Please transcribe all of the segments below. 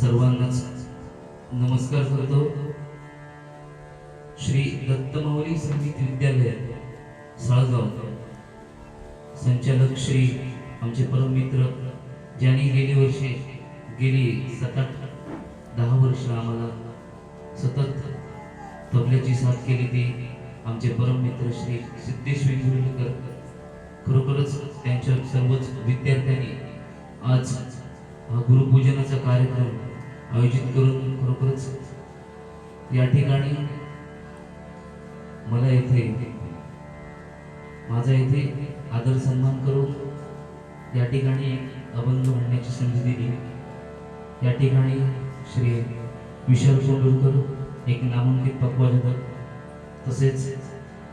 सर्वांनाच नमस्कार करतो. श्री दत्तमावली संगीत विद्यालय साळगाव. संचालक श्री आमचे परम मित्र ज्यांनी गेली वर्षे गेली सात आठ दहा वर्ष आम्हाला सतत तबल्याची साथ केली ती आमचे परममित्र श्री सिद्धेश वेंगुर्लेकर खरोखरच त्यांच्या सर्वच विद्यार्थ्यांनी आज हा गुरुपूजनाचा कार्यक्रम आयोजित करून खरोखरच या ठिकाणी मला येथे माझा येथे आदर सन्मान करून या ठिकाणी एक अभंग म्हणण्याची संधी दिली. या ठिकाणी श्री विशाल कोंडुरकर एक नामांकित पक्वाजक तसेच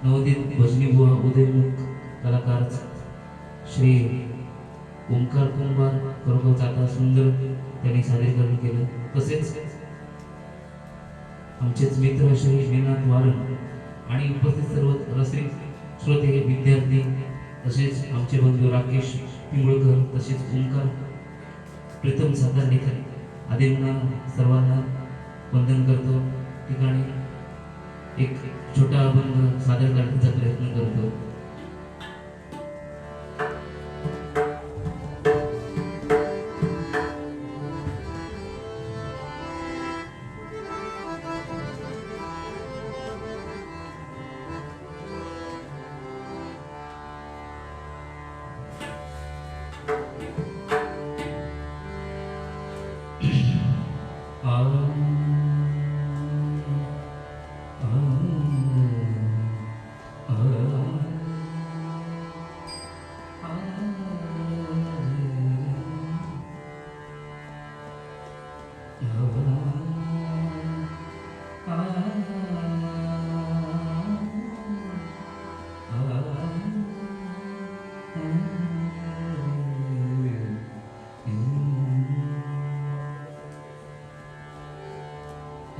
नवोदित भजनी बुवा उदयमुख कलाकार श्री ओंकार कुंभार खरोखरच आता सुंदर त्यांनी सादरीकरण केलं. तसेच आमचेच मित्र श्री श्रीनाथ वारण आणि उपस्थित सर्व रसिक श्रोते विद्यार्थी तसेच आमचे बंधू राकेश पिंगुळकर तसेच ओंकार प्रीतम सातारनेकर आदींना सर्वांना वंदन करतो. ठिकाणी एक छोटा अभंग सादर करण्याचा प्रयत्न करतो.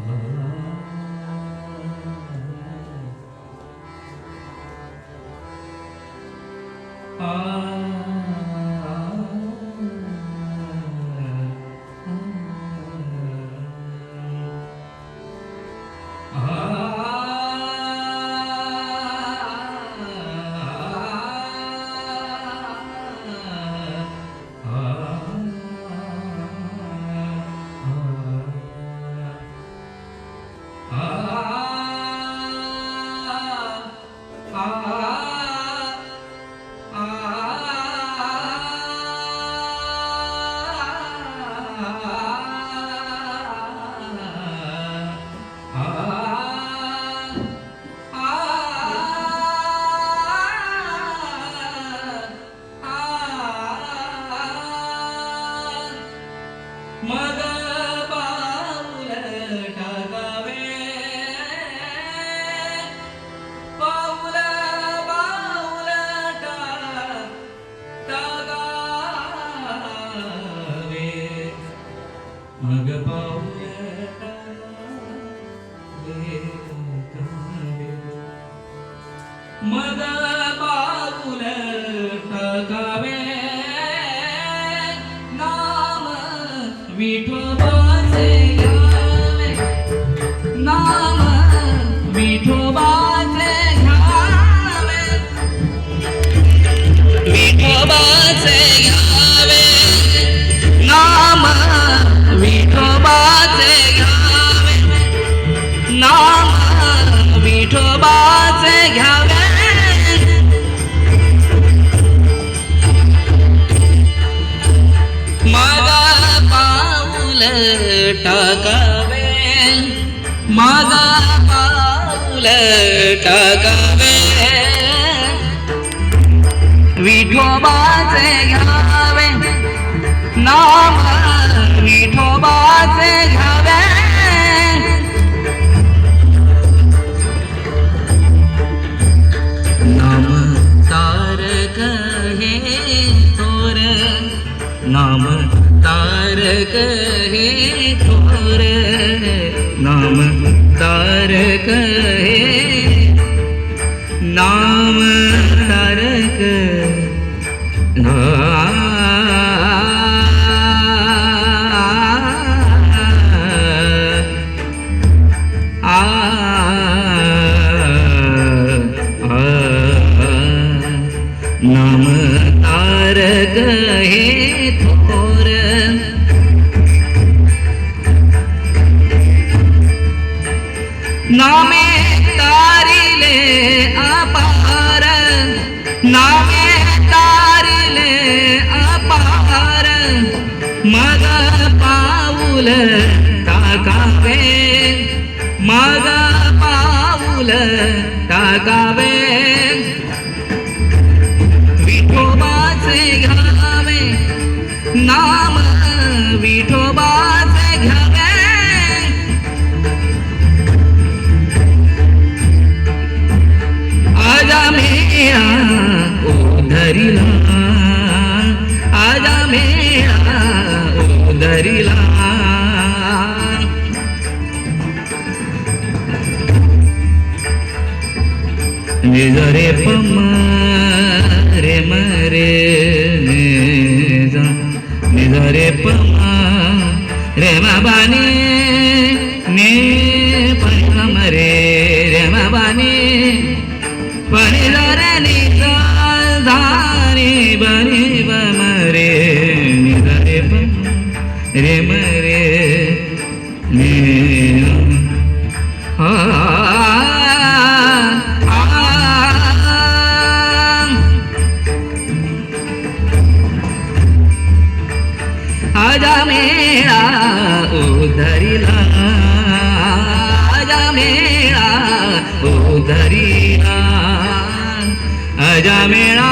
Mm-hmm. मग पाऊल टाकावे पाऊल पाऊल टाकावे मग पाऊल टाकावे मग विठोबाचे घ्यावे. नाम विठोबाचे घ्यावे. नाम विठोबाचे घ्यावे. माझा पाऊल टाकावे. माझा पाऊल टाकावे. विठोबाचे घ्यावे. नाम विठोबाचे घ्यावे. नाम तारक हे थोर नाम तारक हे थोर नाम तारक हे नाम तारक नाम तारक हे थोर नामे तारिले अपार नामे टाकावे मग पाऊल टाकावे. nizare pama re mare niza nizare pama re ma bani ne parhamare re ma bani parhamare niza zari bani bamare nizare pama re mare मेरा उदरी अजा मेरा।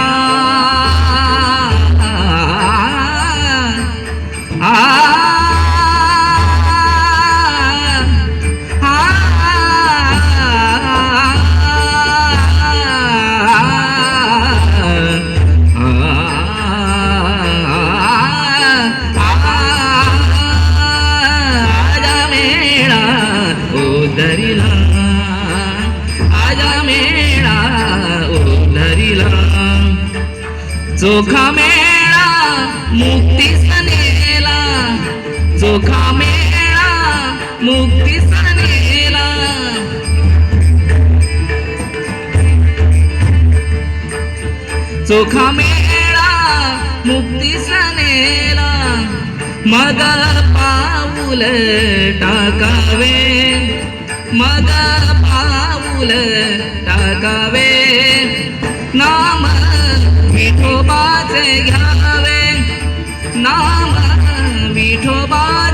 मेळा मुक्ती सनेला जोखा मेळा मुक्ती सनेला जोखा मेळा मुक्ती सनेला मग पाऊल टाकावे. मग पाऊल टाकावे. नाम विठोबा घ्यावे. नाम विठोबा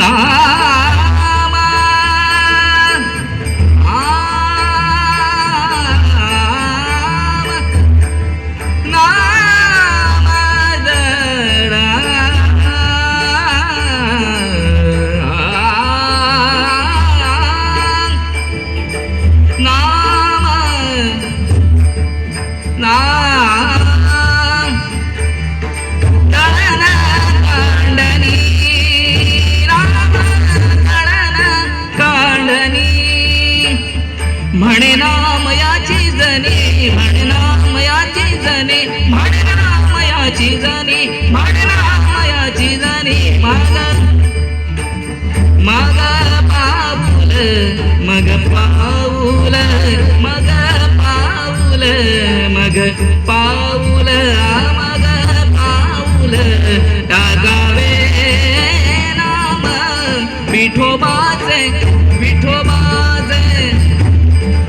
Ah पाऊल आमग पाऊल. टाकावे नाम विठोबाचे मिठो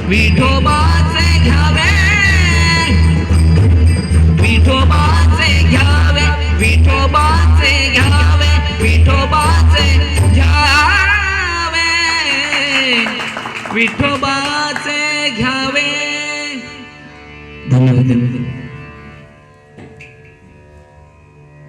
विठोबाचे घ्यावे. मिठो विठोबाचे घ्यावे विठोबाचे घ्यावे विठोबाचे घ्यावे. मिठो Thank you.